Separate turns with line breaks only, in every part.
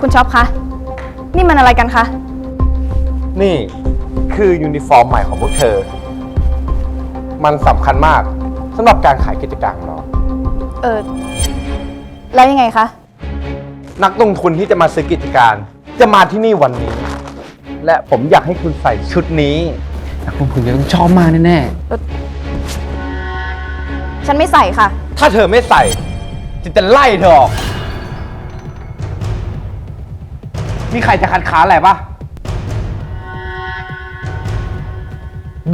คุณช็อปคะ นี่มันอะไรกันคะ
นี่คือยูนิฟอร์มใหม่ของพวกเธอ มันสำคัญมากสำหรับการขายกิจการของเรา
เออ แล้วยังไงคะ
นักลงทุนที่จะมาซื้อกิจการ จะมาที่นี่วันนี้ และผมอยากให้คุณใส่ชุดนี้
นักลงทุนจะต้องชอบมากแน่
ฉันไม่ใส่ค่ะ
ถ้าเธอไม่ใส่จะจะไล่เธอออก มีใครจะคัดค้านอะไรปะ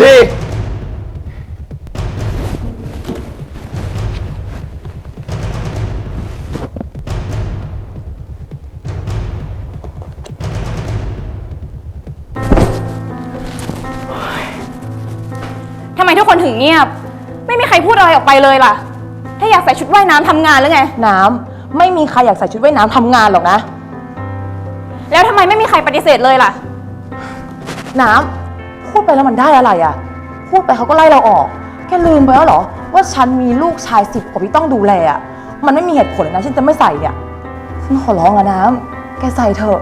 ดี
ทำไมทุกคนถึงเงียบ ไม่มีใครพูดอะไรออกไปเลยล่ะ ถ้าอยากใส่ชุดว่ายน้ำทำงานหรือไง
น้ำไม่มีใครอยากใส่ชุดว่ายน้ำทำงานหรอกนะ
แล้วทำไมไม่มีใครปฏิเสธเลยล่ะ
น้ำพูดไปแล้วมันได้อะไรอะ่ะ พูดไปเขาก็ไล่เราออกแกลืมไปแล้วเหรอ ว่าฉันมีลูกชายสิบกว่าที่ต้องดูแลอะ่ะมันไม่มีเหตุผลเลยนะฉันจะไม่ใส่เนี่ยฉันขอร้องอะน้ำแกใส่เถอะ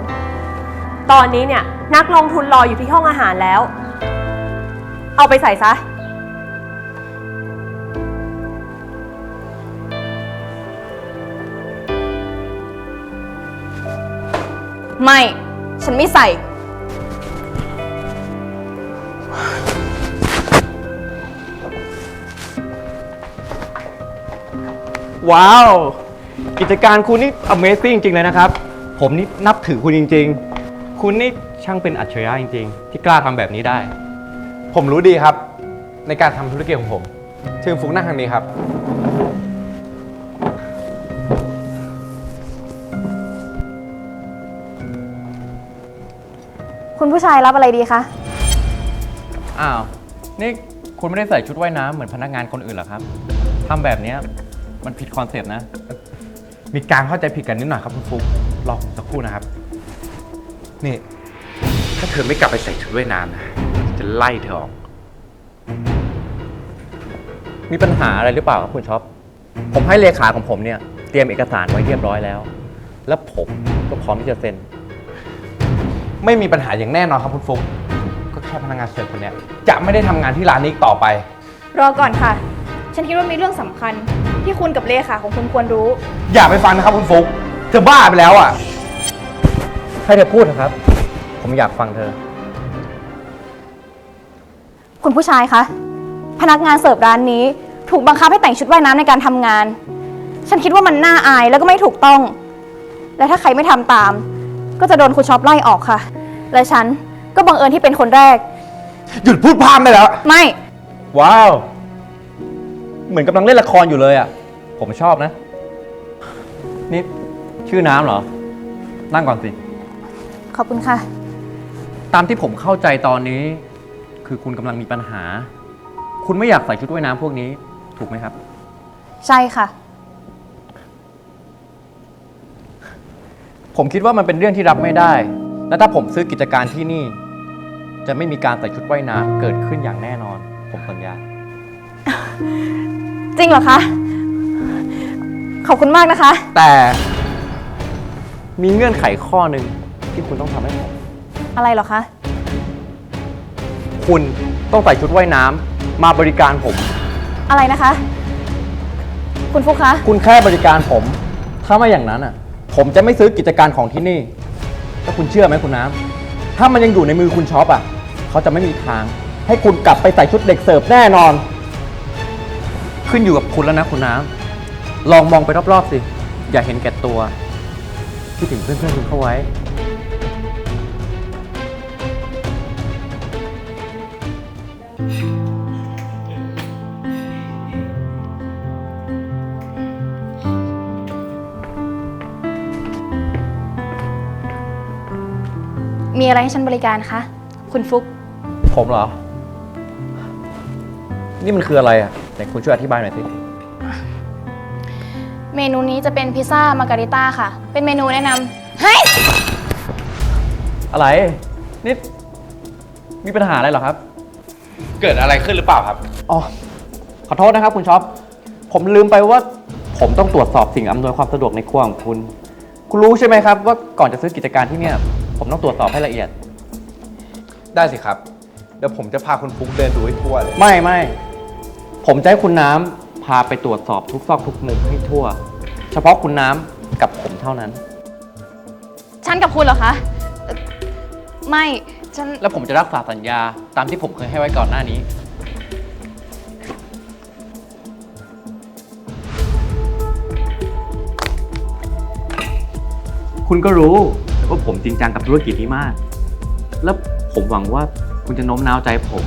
ตอนนี้เนี่ยนักลงทุนรออยู่ที่ห้องอาหารแล้ว เอาไปใส่ซะ
ไม่ ฉันไม่ใส่
ว้าว กิจการคุณนี่ Amazing จริงๆเลยนะครับ ผมนี่นับถือคุณจริง ๆ คุณนี่ช่างเป็นอัจฉริยะจริง ๆ ที่กล้าทำแบบนี้ได้
ผมรู้ดีครับ ในการทำธุรกิจของผม เชิญฟุกนั่งทางนี้ครับ
คุณผู้ชายรับอะไรดีคะ
อ้าว นี่คุณไม่ได้ใส่ชุดว่ายน้ำเหมือนพนักงานคนอื่นเหรอครับทำแบบเนี้ยมันผิดคอนเซปต์นะ
มีการเข้าใจผิดกันนิดหน่อยครับคุณฟุกรอผมสักครู่นะครับ นี่ ถ้าเธอไม่กลับไปใส่ชุดว่ายน้ำนะจะไล่เธอออก
มีปัญหาอะไรหรือเปล่าครับคุณช็อป ผมให้เลขาของผมเนี่ย เตรียมเอกสารไว้เรียบร้อยแล้ว แล้วผมก็พร้อมที่จะเซ็น
ไม่มีปัญหาอย่างแน่นอนครับคุณฟุกก็แค่พนักงานเสิร์ฟคนเนี้ยจะไม่ได้ทำงานที่ร้านนี้อีกต่อไป
รอก่อนค่ะ ฉันคิดว่ามีเรื่องสำคัญที่คุณกับเลขาของคุณควรรู้
อย่าไปฟังนะครับคุณฟุกเธอบ้าไปแล้วอะ
ให้เธอพูดเถอะครับ ผมอยากฟังเธอ
คุณผู้ชายคะ พนักงานเสิร์ฟร้านนี้ ถูกบังคับให้แต่งชุดว่ายน้ำในการทำงาน ฉันคิดว่ามันน่าอายแล้วก็ไม่ถูกต้อง และถ้าใครไม่ทำตาม ก็จะโดนคุณช็อปไล่ออกค่ะ และฉันก็บังเอิญที่เป็นคนแรก
หยุดพูดพร่ำได้แล้ว
ไม่
ว้าว เหมือนกำลังเล่นละครอยู่เลยอะ ผมชอบนะ นี่ชื่อน้ำเหรอ นั่งก่อนสิ
ขอบคุณค่ะ
ตามที่ผมเข้าใจตอนนี้ คือคุณกำลังมีปัญหา คุณไม่อยากใส่ชุดว่ายน้ำพวกนี้ ถูกไหมครับ
ใช่ค่ะ
ผมคิดว่ามันเป็นเรื่องที่รับไม่ได้ และถ้าผมซื้อกิจการที่นี่ จะไม่มีการใส่ชุดว่ายน้ำเกิดขึ้นอย่างแน่นอน ผมสัญญา
จริงเหรอคะ ขอบคุณมากนะคะ
แต่มีเงื่อนไขข้อหนึ่งที่คุณต้องทำให้ผม
อะไรเหรอคะ
คุณต้องใส่ชุดว่ายน้ำมาบริการผม
อะไรนะคะ คุณฟุกคะ
คุณแค่บริการผม ถ้าไม่อย่างนั้นอะ ผมจะไม่ซื้อกิจการของที่นี่ถ้าคุณเชื่อไหมคุณน้ำถ้ามันยังอยู่ในมือคุณช็อปอะเขาจะไม่มีทาง ให้คุณกลับไปใส่ชุดเด็กเสิร์ฟแน่นอน ขึ้นอยู่กับคุณแล้วนะคุณน้ำลองมองไปรอบๆสิ อย่าเห็นแก่ตัวคิดถึงเพื่อนๆคุณเข้าไว้
อะไรให้ฉันบริการคะ คุณฟุก
ผมเหรอ นี่มันคืออะไรอะไหนคุณช่วยอธิบายหน่อยสิ
เมนูนี้จะเป็นพิซซ่ามาการิต้าค่ะ เป็นเมนูแนะนำเฮ้ย
อะไร นี่ มีปัญหาอะไรเหรอครับ
เกิดอะไรขึ้นหรือเปล่าครับ
อ๋อ ขอโทษนะครับคุณช็อป ผมลืมไปว่า ผมต้องตรวจสอบสิ่งอำนวยความสะดวกในครัวของคุณ คุณรู้ใช่ไหมครับว่าก่อนจะซื้อกิจการที่เนี่ย ผมต้องตรวจสอบให้ละเอียด
ได้สิครับ เดี๋ยวผมจะพาคุณฟุกเดินดูให้ทั่วเลย
ไม่ไม่ ผมจะให้คุณน้ำพาไปตรวจสอบทุกซอกทุกมุมให้ทั่ว เฉพาะคุณน้ำกับผมเท่านั้น
ฉันกับคุณเหรอคะเอ่อไม่ฉัน
แล้วผมจะรักษาสัญญาตามที่ผมเคยให้ไว้ก่อนหน้านี้ คุณก็รู้ ว่าผมจริงจังกับธุรกิจนี้มาก แล้วผมหวังว่าคุณจะโน้มน้าวใจผม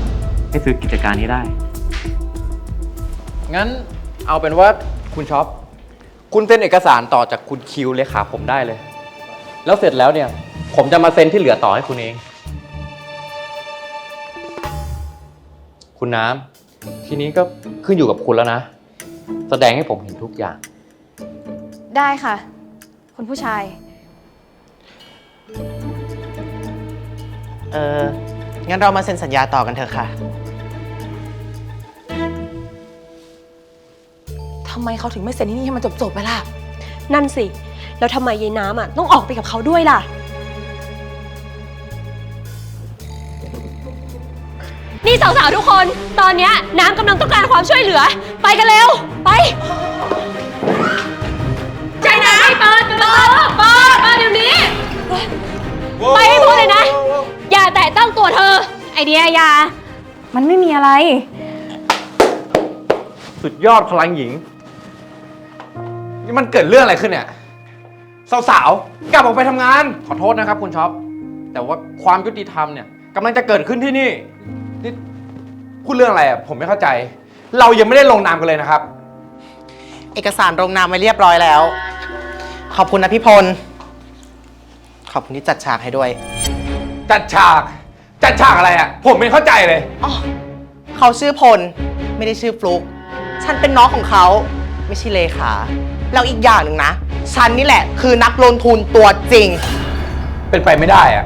ให้ซื้อกิจการนี้ได้ งั้นเอาเป็นว่าคุณช็อป คุณเซ็นเอกสารต่อจากคุณคิวเลขาผมได้เลย แล้วเสร็จแล้วเนี่ย ผมจะมาเซ็นที่เหลือต่อให้คุณเอง คุณน้ำทีนี้ก็ขึ้นอยู่กับคุณแล้วนะ แสดงให้ผมเห็นทุกอย่าง
ได้ค่ะ คุณผู้ชาย
เอองั้นเรามาเซ็นสัญญาต่อกันเถอะค่ะ
ทำไมเขาถึงไม่เซ็นที่นี่ให้มันจบๆไปล่ะ
นั่นสิ แล้วทำไมยายน้ำอะต้องออกไปกับเขาด้วยล่ะ นี่สาวๆทุกคน ตอนเนี้ยน้ำกำลังต้องการความช่วยเหลือ ไปกันเร็ว ไป ไอเดียอย่า
มันไม่มีอะไร
สุดยอดพลังหญิง
นี่มันเกิดเรื่องอะไรขึ้นเนี่ย สาวๆ กลับออกไปทำงาน
ขอโทษนะครับคุณช็อป แต่ว่าความยุติธรรมเนี่ยกำลังจะเกิดขึ้นที่นี่
นี่พูดเรื่องอะไรอะผมไม่เข้าใจ เรายังไม่ได้ลงนามกันเลยนะครับ
เอกสารลงนามไว้เรียบร้อยแล้ว ขอบคุณนะพี่พล ขอบคุณที่จัดฉากให้ด้วย
จัดฉาก จัดฉากอะไรอะ ผมไม่เข้าใจเลย
อ๋อเขาชื่อพล ไม่ได้ชื่อฟลุก ฉันเป็นน้องของเขา ไม่ใช่เลขาแล้วอีกอย่างหนึ่งนะ ฉันนี่แหละ คือนักลงทุนตัวจริง
เป็นไปไม่ได้อะ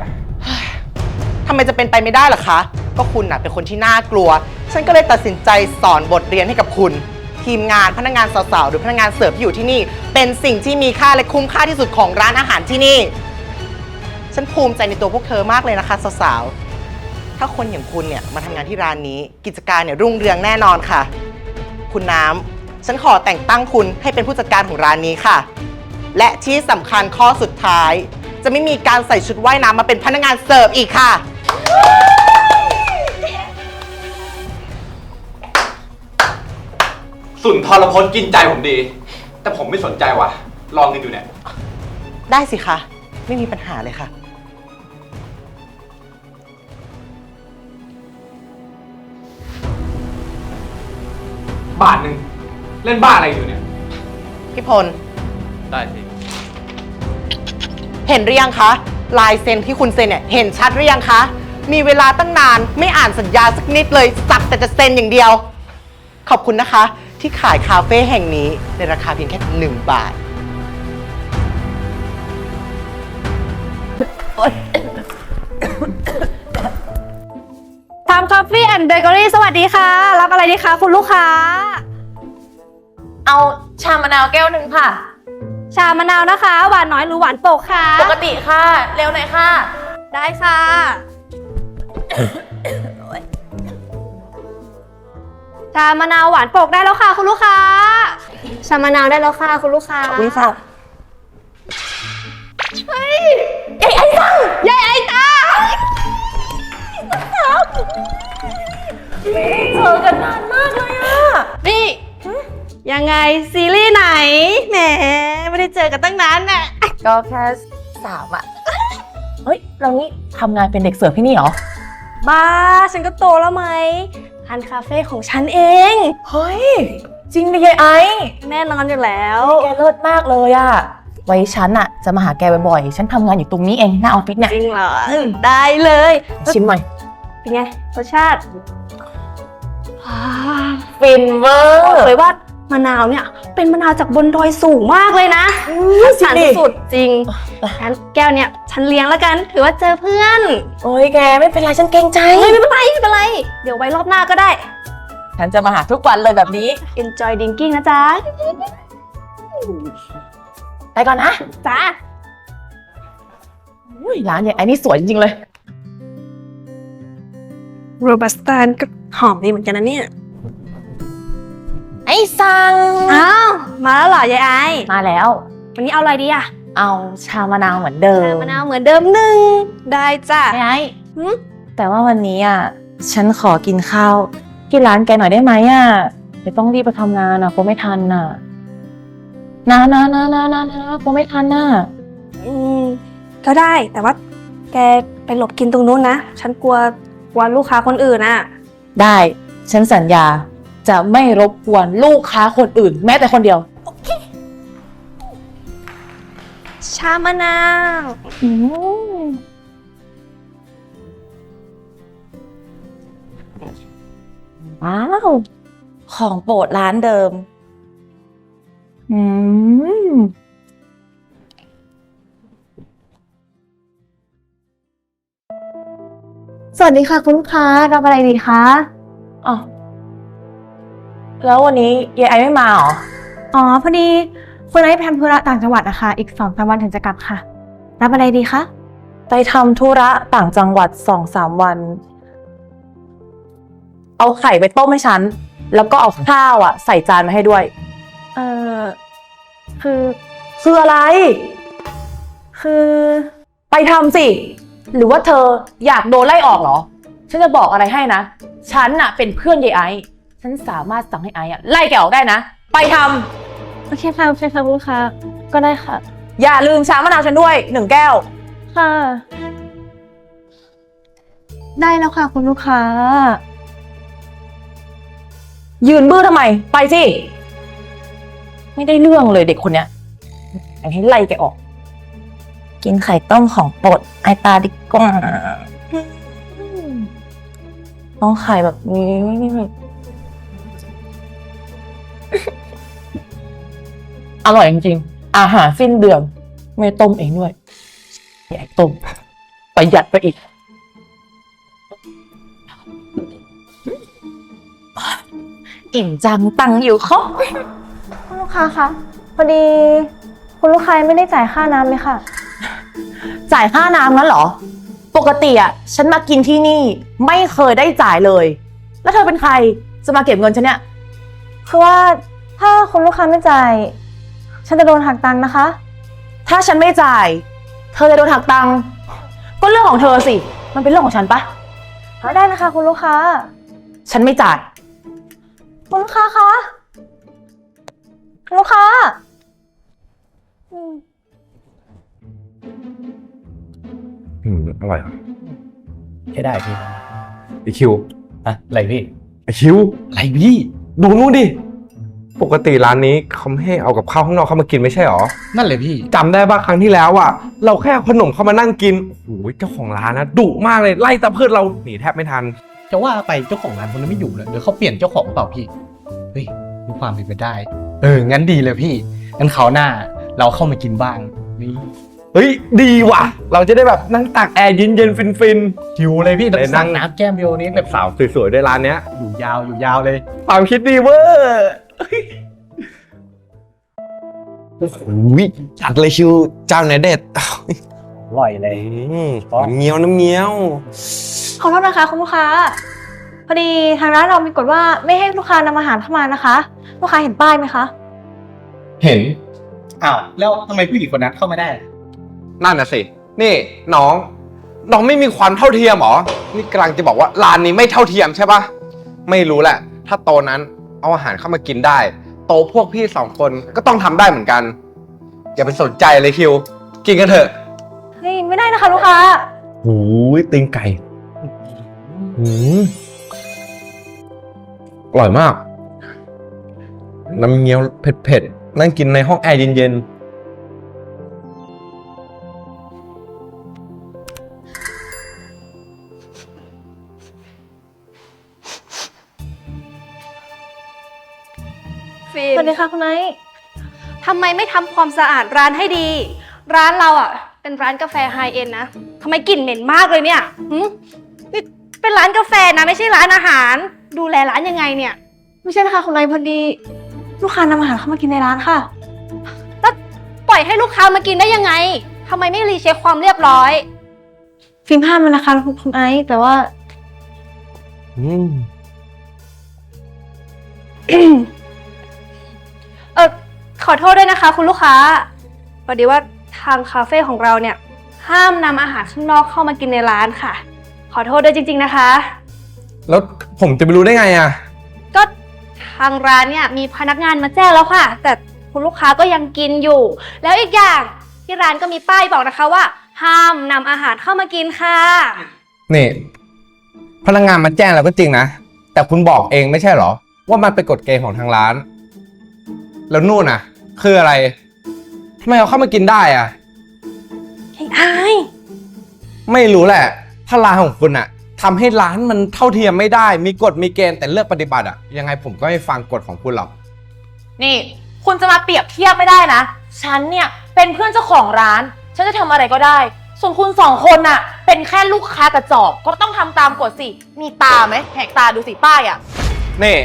ทำไมจะเป็นไปไม่ได้ล่ะคะ ก็คุณน่ะเป็นคนที่น่ากลัว ฉันก็เลยตัดสินใจสอนบทเรียนให้กับคุณ ทีมงานพนักงานสาวๆ หรือพนักงานเสิร์ฟที่อยู่ที่นี่ เป็นสิ่งที่มีค่าและคุ้มค่าที่สุดของร้านอาหารที่นี่ ฉันภูมิใจในตัวพวกเธอมากเลยนะคะสาวๆ ถ้าคนอย่างคุณเนี่ยมาทำงานที่ร้านนี้ กิจการเนี่ยรุ่งเรืองแน่นอนค่ะ คุณน้ำฉันขอแต่งตั้งคุณให้เป็นผู้จัดการของร้านนี้ค่ะ และที่สำคัญข้อสุดท้าย จะไม่มีการใส่ชุดว่ายน้ำมาเป็นพนักงานเสิร์ฟอีกค่ะ
สุนทรพจน์กินใจผมดี แต่ผมไม่สนใจว่ะ ลองกันดูเนี่ย
ได้สิคะ ไม่มีปัญหาเลยค่ะ
บาทหนึ่งเล่นบ้าอะไรอยู่เนี่ย
พี่พล
ได้สิ
เห็นหรือยังคะ ลายเซ็นที่คุณเซ็นเนี่ยเห็นชัดหรือยังคะ มีเวลาตั้งนานไม่อ่านสัญญาสักนิดเลยสักแต่จะเซ็นอย่างเดียว ขอบคุณนะคะ ที่ขายคาเฟ่แห่งนี้ในราคาเพียงแค่หนึ่งบาท
ทำคอฟ ฟี่แอนด์เบเกอรี่สวัสดีค่ะ รับอะไรดีคะคุณลูกค้า
เอาชามะนาวแก้วหนึ่งค่ะ
ชามะนาวนะคะ หวานน้อยหรือหวานโปกคะ
ปกติค่ะ เร็วหน่อยค่ะ
ได้ค่ะ ชามะนาวหวานโปกได้แล้วค่ะ คุณลูกค้า ชามะนาวได้แล้วค่ะ คุณลูกค้า
คุณค่ะ
ยายไอ้ตังยายไอ้ตัง เจอกันนานมากเลยอะนี่ ยังไงซีรีส์ไหน แหมไม่ได้เจอกันตั้งนานน่ะ
ก็แค่สามอะเฮ้ย เรานี่ทำงานเป็นเด็กเสิร์ฟที่นี่เหรอ
บ้า ฉันก็โตแล้วไหมร้านคาเฟ่ของฉันเอง
เฮ้ย จริงดิยายไอ
แน่นอนอยู่แล้ว
แกเลิศมากเลยอะไว้ฉันอะจะมาหาแกบ่อยๆ ฉันทำงานอยู่ตรงนี้เองหน้าออฟฟิศเนี่ย
จริงเหรอ ได้เลย
ชิมหน่อย
เป็นไงรสชาติอ่า
ฟินเวอ
บอก
ร์
เลยว่ามะนาวเนี่ย เป็นมะนาวจากบนดอยสูงมากเลยนะ
จริง
สาร
ดิ
สุดจริงงั้นแก้วเนี่ยฉันเลี้ยงแล้วกัน ถือว่าเจอเพื่อน
โอ้ยแกไม่เป็นไรฉันเกรงใจ
เฮ้ยไม่เป็นไรไม่เป็นไร เดี๋ยวไว้รอบหน้าก็ได้
ฉันจะมาหาทุกวันเลยแบบนี้
enjoy drinking นะจ๊ะ
ไปก่อนนะ
จ้า
อุ้ยร้านเนี่ยไอ้นี่สวยจริงๆเลย
โรบัสต้าก็หอมดีเหมือนกันนะเนี่ย
ไอ้ซัง
อ้าว มาแล้วเหรอยายไอ
มาแล้ว
วันนี้เอาอะไรดีอะ
เอาชามะนาวเหมือนเดิม
มะนาวเหมือนเดิมหนึ่ง ได้จ้ะ
ไอ้ไอ้
หืม
แต่ว่าวันนี้อะฉันขอกินข้าวที่ร้านแกหน่อยได้ไหมอะเดี๋ยวต้องรีบไปทำงานอะคงไม่ทันอะนะนะนะนะนะนะคงไม่ทันอะ
อืมก็ได้แต่ว่าแกไปหลบกินตรงนู้นนะ ฉันกลัว กลัวลูกค้าคนอื่นอะ
ได้ ฉันสัญญาจะไม่รบกวนลูกค้าคนอื่น แม้แต่คนเดียว
ชามะนาว
อืมว้าว ของโปรดร้านเดิม อืม
สวัสดีค่ะคุณลูกค้ารับอะไรดีคะ
อ๋อแล้ววันนี้ยายไอไม่มาเหรอ
อ๋อพอดีคุณไอ้ไปทำธุระต่างจังหวัดนะคะอีกสองสามวันถึงจะกลับค่ะ รับอะไรดีคะ
ไปทำธุระต่างจังหวัดสองสามวัน เอาไข่ไปต้มให้ฉัน แล้วก็เอาข้าวอะ ใส่จานมาให้ด้วย
เอ่อคือ
คืออะไร
คือ
ไปทำสิ หรือว่าเธออยากโดนไล่ออกเหรอ ฉันจะบอกอะไรให้นะ ฉันน่ะเป็นเพื่อนยายไอซ์ฉันสามารถสั่งให้ไอซ์อะไล่แกออกได้นะ ไปทำ
โอเคค่ะโอเคค่ะคุณลูกค้าก็ได้ค่ะ
อย่าลืมชามะนาวฉันด้วยหนึ่งแก้ว
ค่ะ ได้แล้วค่ะ คุณลูกค้า
ยืนบื้อทำไม ไปสิ ไม่ได้เรื่องเลยเด็กคนเนี้ยอยากให้ไล่แกออก กินไข่ต้มของโปรดไอตาดิกว่าต้องไข่แบบนี้อร่อยจริงๆ อาหารสิ้นเดือนไม่ต้มเองด้วยอยากต้มประหยัดไปอีก อิ่มจังตังค์อยู่ครบ
คุณลูกค้าคะพอดี คุณลูกค้ายังไม่ได้จ่ายค่าน้ำเลยค่ะ
จ่ายค่าน้ำนั้นเหรอ ปกติอะฉันมากินที่นี่ไม่เคยได้จ่ายเลย แล้วเธอเป็นใครจะมาเก็บเงินฉันเนี่ย
คือว่าถ้าคุณลูกค้าไม่จ่าย ฉันจะโดนหักตังค์นะคะ
ถ้าฉันไม่จ่าย เธอจะโดนหักตังค์ก็เรื่องของเธอสิ มันเป็นเรื่องของฉันปะ
ไม่ได้นะคะ คุณลูกค้า
ฉันไม่จ่าย
คุณลูกค้าคะคุณลูกค้าอืม
อืมอร่อยอะ
ใช่ได้พี่
ไอคิว
อะอะไรพี่
ไอคิว
อะไรพี่
ดูนู่นดิปกติร้านนี้เขาไม่ให้เอากับข้าวข้างนอกเข้ามากินไม่ใช่หรอ
นั่นเลยพี่
จำได้ป่ะครั้งที่แล้วอะเราแค่เอาขนมเข้ามานั่งกินโอ้โหเจ้าของร้านนะดุมากเลยไล่ตะเพิดเราหนีแทบไม่ทัน
จะว่าไปเจ้าของร้านคนนั้นไม่อยู่เลยเดี๋ยวเขาเปลี่ยนเจ้าของเปล่าพี่เฮ้ยมีความเป็นไปได้ เอองั้นดีเลยพี่งั้นเขาวหน้าเราเข้ามากินบ้างนี่
เฮ้ยดีว่ะ เราจะได้แบบนั่งตักแอร์เย็นๆฟิน
หิวเลยพี่
เลยนั่
สั่
ง
งน้ำแก้มเดียวนี้
ๆ
แบ
แบบบสาวสวยๆด้วยร้านเนี้ย
อยู่ยาวอยู่ยาวเลย
ความคิดดีเวอร์
โอ้โหจัดเลยชิวเจ้าเนยเด็ด
อร่อยเลย
อืมน้ำเงี้ยวน้ำเงี้ยว
ขอโทษนะคะคุณลูกค้า พอดีทางร้านเรามีกฎว่าไม่ให้ลูกค้านำอาหารเข้ามานะคะ ลูกค้าเห็นป้ายไหมคะ
เห็นอ้าวแล้วทำไมผู้หญิงคนนั้นเข้าไม่ได้
นั่นน่ะสิ นี่น้อง น้องไม่มีความเท่าเทียมเหรอ นี่กำลังจะบอกว่าร้านนี้ไม่เท่าเทียมใช่ปะไม่รู้แหละ ถ้าโตะนั้นเอาอาหารเข้ามากินได้ โตะพวกพี่สองคนก็ต้องทำได้เหมือนกัน อย่าไปสนใจเลยคิว กินกันเถอะ
เฮ้ยไม่ได้นะคะลูกค้า
หูยตีนไก่หืมอร่อยมาก น้ำเงี้ยวเผ็ดๆ นั่งกินในห้องแอร์เย็น
ฟิ
ส
ล์
วัส
ม
ดีค่ะคุณไนท์
ทำไมไม่ทำความสะอาดร้านให้ดี ร้านเราอะ เป็นร้านกาแฟไฮเอ็นนะทำไมกลิ่นเหม็นมากเลยเนี่ยหืมนี่เป็นร้านกาแฟนะไม่ใช่ร้านอาหาร ดูแลร้านยังไงเนี่ย
ไม่ใช่นะคะคุณไนท์พอดี ลูกค้านำอาหารเข้ามากินในร้านค่ะ
ปล่อยให้ลูกค้ามากินได้ยังไงทำไมไม่รีเช็คความเรียบร้อย
ฟิล์มห้ามมันนะคะคุณไอซ์แต่ว่า
อืม
เออ ขอโทษด้วยนะคะ คุณลูกค้าพอดีว่าทางคาเฟ่ของเราเนี่ย ห้ามนำอาหารข้างนอกเข้ามากินในร้านค่ะ ขอโทษด้วยจริง ๆนะคะ
แล้วผมจะไปรู้ได้ไงอะ
ก็ทางร้านเนี่ยมีพนักงานมาแจ้งแล้วค่ะ แต่คุณลูกค้าก็ยังกินอยู่ แล้วอีกอย่างที่ร้านก็มีป้ายบอกนะคะว่า ห้ามนำอาหารเข้ามากินค่ะ
นี่ พนักงานมาแจ้งแล้วก็จริงนะ แต่คุณบอกเองไม่ใช่เหรอ ว่ามันเป็นกฎเกณฑ์ของทางร้าน แล้วนู่นน่ะ คืออะไรทำไมเอาเข้ามากินได้อะ
ไอ้อาย
ไม่รู้แหละ ถ้าร้านของคุณอะทำให้ร้านมันเท่าเทียมไม่ได้ มีกฎมีเกณฑ์แต่เลือกปฏิบัติอะยังไงผมก็ไม่ฟังกฎของคุณหรอก
นี่ คุณจะมาเปรียบเทียบไม่ได้นะ ฉันเนี่ยเป็นเพื่อนเจ้าของร้าน ฉันจะทำอะไรก็ได้ ส่วนคุณสองคนน่ะ เป็นแค่ลูกค้ากระจอกก็ต้องทำตามกฎสิ มีตาไหมแหกตาดูสิป้ายอะ
นี่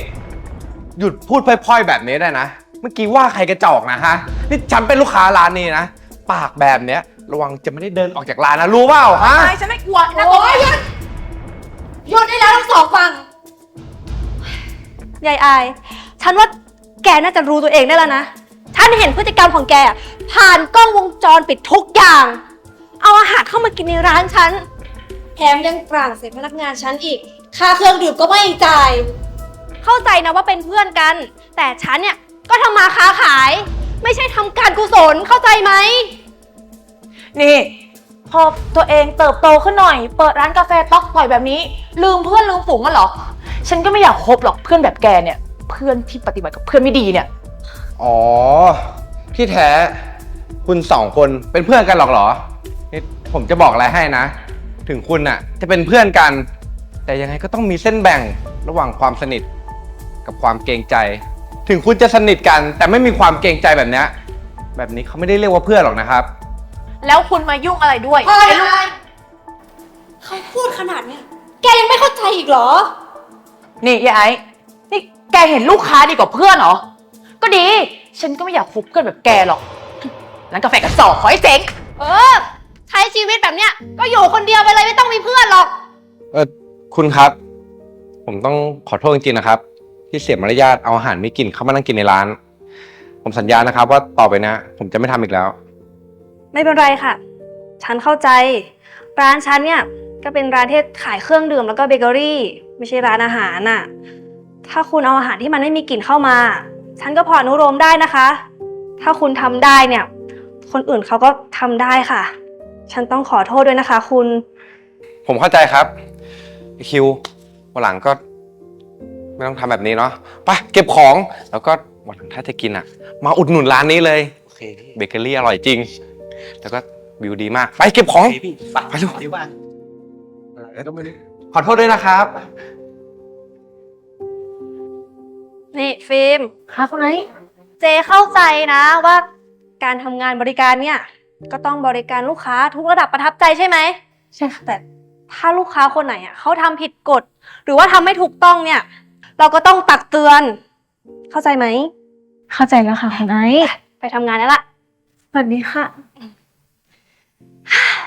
หยุดพูดพล่อยๆแบบนี้ได้นะ เมื่อกี้ว่าใครกระจอกนะฮะ นี่ฉันเป็นลูกค้าร้านนี้นะ ปากแบบเนี้ย ระวังจะไม่ได้เดินออกจากร้านนะ รู้เปล่าฮะ
ไม่ฉันไม่กลัวนะโอ้ย
หยุดได้แล้วทั้งสองฝั่งยายอาย ฉันว่าแกน่าจะรู้ตัวเองได้แล้วนะ ฉันเห็นพฤติกรรมของแกอะผ่านกล้องวงจรปิดทุกอย่าง เอาอาหารเข้ามากินในร้านฉัน แถมยังกลางใส่พนักงานฉันอีก ค่าเครื่องดื่มก็ไม่จ่าย เข้าใจนะว่าเป็นเพื่อนกัน แต่ฉันเนี่ย ก็ทำมาค้าขาย ไม่ใช่ทำการกุศลเข้าใจไหม
นี่ พอตัวเองเติบโตขึ้นหน่อย เปิดร้านกาแฟต๊อกปล่อยแบบนี้ ลืมเพื่อนลืมฝูงกันเหรอ ฉันก็ไม่อยากคบหรอกเพื่อนแบบแกเนี่ย เพื่อนที่ปฏิบัติกับเพื่อนไม่ดีเนี่ย
อ๋อ ที่แท้ คุณสองคนเป็นเพื่อนกันหรอกเหรอนี่ผมจะบอกอะไรให้นะ ถึงคุณน่ะ จะเป็นเพื่อนกัน แต่ยังไงก็ต้องมีเส้นแบ่งระหว่างความสนิท กับความเกรงใจ ถึงคุณจะสนิทกัน แต่ไม่มีความเกรงใจแบบเนี้ยแบบนี้เขาไม่ได้เรียกว่าเพื่อนหรอกนะครับ
แล้วคุณมายุ่งอะไรด้วย
พอ
ไอ้ลูก
เลยเขาพูดขนาดเนี้ยแกยังไม่เข้าใจอีกเหรอ
นี่ยายไอ้นี่แกเห็นลูกค้าดีกว่าเพื่อนเหรอ ก็ดี ฉันก็ไม่อยากคบเพื่อนแบบแกหรอกร้านกาแฟกระจอกขอให้เจ๊ง
เออ ใช้ชีวิตแบบเนี้ย ก็อยู่คนเดียวไปเลยไม่ต้องมีเพื่อนหรอก
เออคุณครับ ผมต้องขอโทษจริงๆนะครับ ที่เสียมารยาทเอาอาหารไม่กินเข้ามานั่งกินในร้าน ผมสัญญานะครับ ว่าต่อไปนะผมจะไม่ทำอีกแล้ว
ไม่เป็นไรค่ะ ฉันเข้าใจ ร้านฉันเนี่ยก็เป็นร้านที่ขายเครื่องดื่มแล้วก็เบเกอรี่ ไม่ใช่ร้านอาหารน่ะ ถ้าคุณเอาอาหารที่มันไม่มีกลิ่นเข้ามา ฉันก็พออนุโลมได้นะคะ ถ้าคุณทำได้เนี่ย คนอื่นเขาก็ทำได้ค่ะ ฉันต้องขอโทษด้วยนะคะ คุณ
ผมเข้าใจครับไอ้คิววันหลังก็ ไม่ต้องทำแบบนี้เนาะไปเก็บของแล้วก็วันหลังถ้าจะกินอะ มาอุดหนุนร้านนี้เลย
โอเคพี่
เบเกอรี่อร่อยจริง แล้วก็วิวดีมาก ไปเก็บของ
โอเคพี่ไป
ไปลูก
ดีว่า
ขอโทษด้วยนะครับ
นี่ฟิล์ม
ค่ะคุณไอ้
เจเข้าใจนะว่าการทำงานบริการเนี่ย ก็ต้องบริการลูกค้าทุกระดับประทับใจใช่ไหม
ใช่ค่ะ
แต่ถ้าลูกค้าคนไหนอะเขาทำผิดกฎ หรือว่าทำไม่ถูกต้องเนี่ย เราก็ต้องตักเตือน เข้าใจไหม
เข้าใจแล้วค่ะคุณไอซ์
ไปทำงานแล้วล่ะ
สวัสดีค่ะ
เ